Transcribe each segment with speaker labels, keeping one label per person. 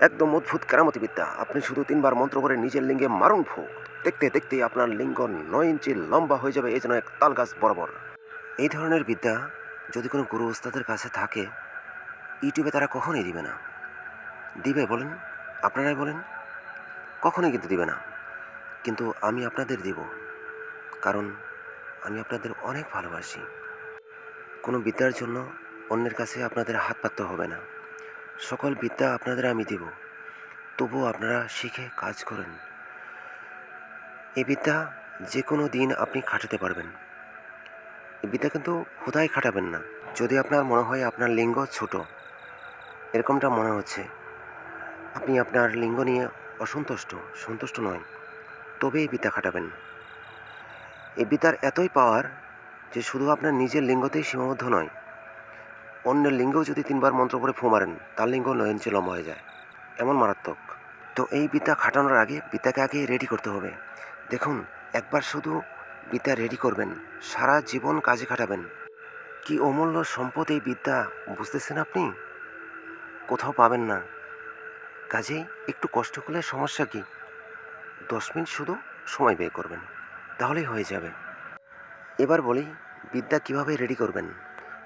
Speaker 1: একদম অদ্ভুত কেরামতি বিদ্যা আপনি শুধু তিনবার মন্ত্র করে নিজের লিঙ্গে মারুন ফু দেখতে দেখতে আপনার লিঙ্গ নয় ইঞ্চি লম্বা হয়ে যাবে এই যেন এক তাল গাছ বরাবর। এই ধরনের বিদ্যা যদি কোনো গুরু ওস্তাদের কাছে থাকে, ইউটিউবে তারা কখনোই দিবে না। দিবে বলেন? আপনারাই বলেন? কখনোই কিন্তু দিবে না। কিন্তু আমি আপনাদের দিব। কারণ আমি আপনাদের অনেক ভালোবাসি। কোনো বিদ্যার জন্য অন্যের কাছে আপনাদের হাত পাততে হবে না। সকল বিদ্যা আপনাদের আমি দিব। তবুও আপনারা শিখে কাজ করেন। এই বিদ্যা যে কোনো দিন আপনি খাটাতে পারবেন। এই বিদ্যা কিন্তু কোথায় খাটাবেন না। যদি আপনার মনে হয় আপনার লিঙ্গ ছোট, এরকমটা মনে হচ্ছে। আপনি আপনার লিঙ্গ নিয়ে অসন্তুষ্ট, সন্তুষ্ট নয়। তবে এই বিদ্যা খাটাবেন। এই বিদ্যার এতই পাওয়ার যে শুধু আপনার নিজের লিঙ্গতেই সীমাবদ্ধ নয় অন্যের লিঙ্গেও যদি তিনবার মন্ত্র করে ফু মারেন, তার লিঙ্গ নয় ইঞ্চি লম্বা হয়ে যায়। এমন মারাত্মক। তো এই বিদ্যা খাটানোর আগে বিদ্যাকে আগে রেডি করতে হবে। দেখুন, একবার শুধু বিদ্যা রেডি করবেন, সারা জীবন কাজে খাটাবেন। কি অমূল্য সম্পদ এই বিদ্যা, বুঝতেছেন আপনি? কোথাও পাবেন না। কাজেই একটু কষ্ট করলে সমস্যা কি? দশ মিনিট শুধু সময় ব্যয় করবেন, তাহলেই হয়ে যাবে। এবার বলি, বিদ্যা কীভাবে রেডি করবেন?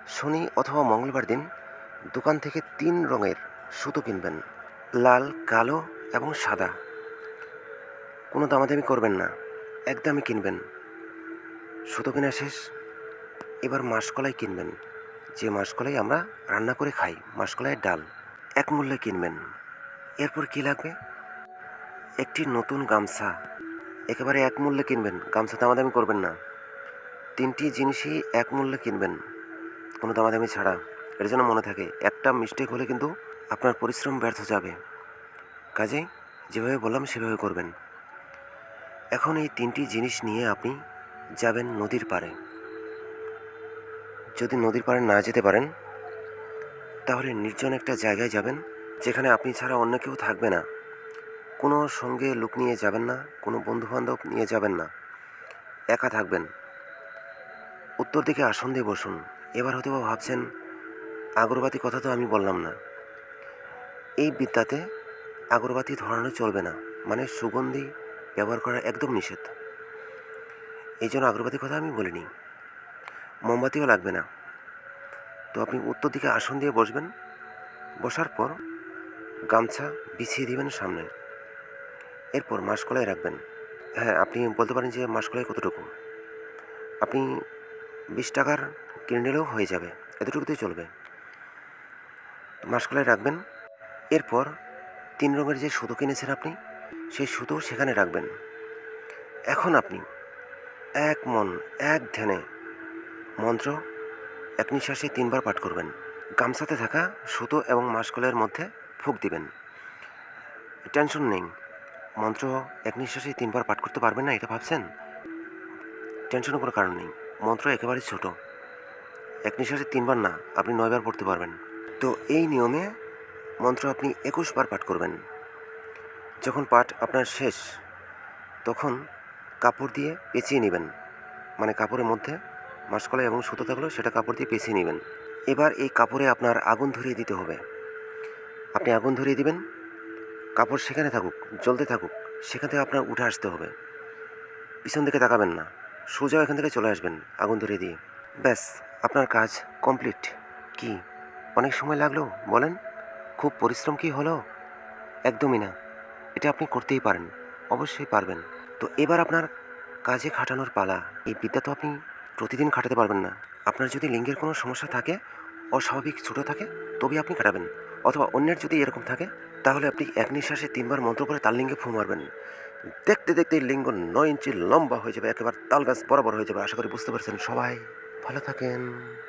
Speaker 1: শনি অথবা মঙ্গলবার দিন দোকান থেকে তিন রঙের সুতো কিনবেন, লাল, কালো এবং সাদা। কোনো দামাদামি করবেন না, একদমই কিনবেন। সুতো কেনা শেষ, এবার মাসকলাই কিনবেন। যে মাসকলাই আমরা রান্না করে খাই, মাসকলাইয়ের ডাল, এক মূল্যে কিনবেন। এরপর কি লাগবে? একটি নতুন গামছা, একেবারে এক মূল্যে কিনবেন, গামছা দামাদামি করবেন না। তিনটি জিনিসই এক মূল্যে কিনবেন। কোনো দামাদামি ছাড়া। এর জন্য মনে থাকে, একটা মিস্টেক হলে কিন্তু আপনার পরিশ্রম ব্যর্থ যাবে। কাজে যেভাবে বললাম, সেভাবে করবেন। এখন এই তিনটি জিনিস নিয়ে আপনি যাবেন নদীর পাড়ে। যদি নদীর পাড়ে না যেতে পারেন, তাহলে নির্জন একটা জায়গায় যাবেন, যেখানে আপনি ছাড়া অন্য কেউ থাকবে না। কোনো সঙ্গে লোক নিয়ে যাবেন না, কোনো বন্ধুবান্ধব নিয়ে যাবেন না। একা থাকবেন। উত্তর দিকে আসন দিয়ে বসুন। এবার হয়তো বা ভাবছেন, আগরবাতি কথা তো আমি বললাম না। এই বিদ্যাতে আগরবাতি ধরানো চলবে না মানে সুগন্ধি ব্যবহার করা একদম নিষেধ। এই জন্য আগরবাতির কথা আমি বলিনি। মোমবাতিও লাগবে না। তো আপনি উত্তর দিকে আসন দিয়ে বসবেন। বসার পর গামছা বিছিয়ে দিবেন সামনে। এরপর মাসকলাই রাখবেন। হ্যাঁ আপনি বলতে পারেন যে মাসকলাই কতটুকু? আপনি বিশ টাকার কিনে নিলেও হয়ে যাবে, এতটুকুতেই চলবে। মাসকলাই রাখবেন। এরপর তিন রঙের যে সুতো কিনেছেন আপনি, সেই সুতো সেখানে রাখবেন। এখন আপনি এক মন, এক ধ্যানে মন্ত্র, এক নিঃশ্বাসে তিনবার পাঠ করবেন। গামছাতে থাকা সুতো এবং মাসকলাইয়ের মধ্যে ফুক দিবেন। টেনশন নেই। মন্ত্র, এক নিঃশ্বাসে তিনবার পাঠ করতে পারবেন না, এটা ভাবছেন? টেনশনের কোনো কারণ নেই। মন্ত্র একেবারেই ছোট। এক নিঃশ্বাসে তিনবার না, আপনি নয়বার পড়তে পারবেন। তো এই নিয়মে মন্ত্র আপনি একুশ বার পাঠ করবেন। যখন পাঠ আপনার শেষ, তখন কাপড় দিয়ে পেঁচিয়ে নেবেন। মানে কাপড়ের মধ্যে মাসকলাই এবং সুতো থাকল সেটা কাপড় দিয়ে পেঁচিয়ে নেবেন। এবার এই কাপড়ে আপনার আগুন ধরিয়ে দিতে হবে। আপনি আগুন ধরিয়ে দিবেন। কাপড় সেখানে থাকুক, জ্বলতে থাকুক, সেখান থেকে আপনার উঠে আসতে হবে। পিছন দিকে তাকাবেন না। সোজা এখান থেকে চলে আসবেন আগুন ধরিয়ে দিয়ে। ব্যাস, আপনার কাজ কমপ্লিট কি, অনেক সময় লাগল? বলেন। খুব পরিশ্রম কি হলো? একদমই না। এটা আপনি করতেই পারেন। অবশ্যই পারবেন। তো এবার আপনার কাজে খাটানোর পালা। এই বিদ্যা তো আপনি প্রতিদিন খাটাতে পারবেন না। আপনার যদি লিঙ্গের কোনো সমস্যা থাকে, অস্বাভাবিক ছোটো থাকে তবে আপনি খাটাবেন। অথবা অন্যের যদি এরকম থাকে, তাহলে আপনি এক নিঃশ্বাসে তিনবার মন্ত্র করে তার লিঙ্গে ফু মারবেন। দেখতে দেখতে লিঙ্গ নয় ইঞ্চি লম্বা হয়ে যাবে, একেবারে তাল গাছ বরাবর হয়ে যাবে, আশা করি বুঝতে পারছেন সবাই। Palo Taken.